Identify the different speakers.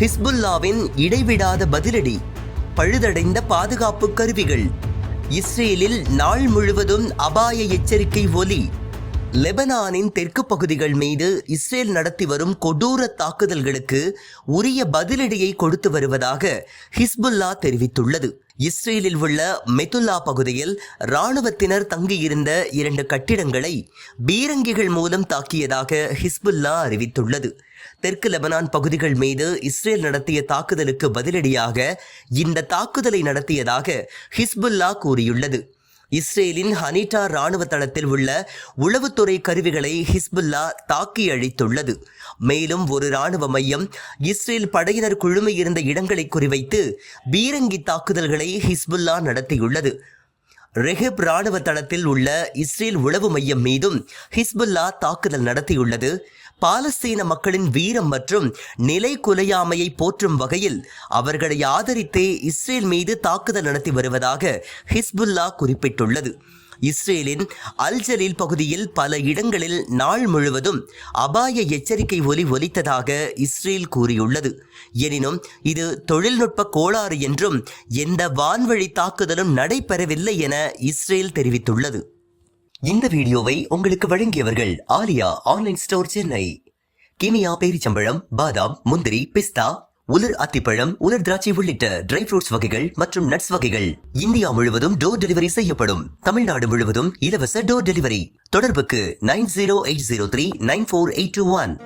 Speaker 1: ஹிஸ்புல்லாவின் இடைவிடாத பதிலடி பழுதடைந்த பாதுகாப்பு கருவிகள் இஸ்ரேலில் நாள் முழுவதும் அபாய எச்சரிக்கை ஒலி லெபனானின் தெற்கு பகுதிகள் மீது இஸ்ரேல் நடத்தி வரும் கொடூர தாக்குதல்களுக்கு உரிய பதிலடியை கொடுத்து வருவதாக ஹிஸ்புல்லா தெரிவித்துள்ளது. இஸ்ரேலில் உள்ள மெதுல்லா பகுதியில் இராணுவத்தினர் தங்கியிருந்த இரண்டு கட்டிடங்களை பீரங்கிகள் மூலம் தாக்கியதாக ஹிஸ்புல்லா அறிவித்துள்ளது. தெற்கு லெபனான் பகுதிகள் மீது இஸ்ரேல் நடத்திய தாக்குதலுக்கு பதிலடியாக இந்த தாக்குதலை நடத்தியதாக ஹிஸ்புல்லா கூறியுள்ளது. இஸ்ரேலின் ஹனிட்டா ராணுவ தளத்தில் உள்ள உளவுத்துறை கருவிகளை ஹிஸ்புல்லா தாக்கி அழித்துள்ளது. மேலும் ஒரு ராணுவ மையம் இஸ்ரேல் படையினர் குழுமை இருந்த இடங்களை குறிவைத்து பீரங்கி தாக்குதல்களை ஹிஸ்புல்லா நடத்தியுள்ளது. ரெஹிப் ராணுவ தளத்தில் உள்ள இஸ்ரேல் உளவு மையம் மீதும் ஹிஸ்புல்லா தாக்குதல் நடத்தியுள்ளது. பாலஸ்தீன மக்களின் வீரம் மற்றும் நிலை குலையாமையை போற்றும் வகையில் அவர்களை ஆதரித்தே இஸ்ரேல் மீது தாக்குதல் நடத்தி வருவதாக ஹிஸ்புல்லா குறிப்பிட்டுள்ளது. இஸ்ரேலின் அல்ஜலீல் பகுதியில் பல இடங்களில் நாள் முழுவதும் அபாய எச்சரிக்கை ஒலி ஒலித்ததாக இஸ்ரேல் கூறியுள்ளது. எனினும் இது தொழில்நுட்ப கோளாறு என்றும் எந்த வான்வழி தாக்குதலும் நடைபெறவில்லை என இஸ்ரேல் தெரிவித்துள்ளது. இந்த வீடியோவை உங்களுக்கு வழங்கியவர்கள் ஆலியா ஆன்லைன் ஸ்டோர் சென்னை. கிமியா பேரிச்சம்பழம் பாதாம் முந்திரி பிஸ்தா உலர் அத்திப்பழம் உலர் திராட்சை உள்ளிட்ட ட்ரை ஃப்ரூட்ஸ் வகைகள் மற்றும் நட்ஸ் வகைகள் இந்தியா முழுவதும் டோர் டெலிவரி செய்யப்படும். தமிழ்நாடு முழுவதும் இலவச டோர் டெலிவரி தொடர்புக்கு nine zero eight zero three nine four eight two one.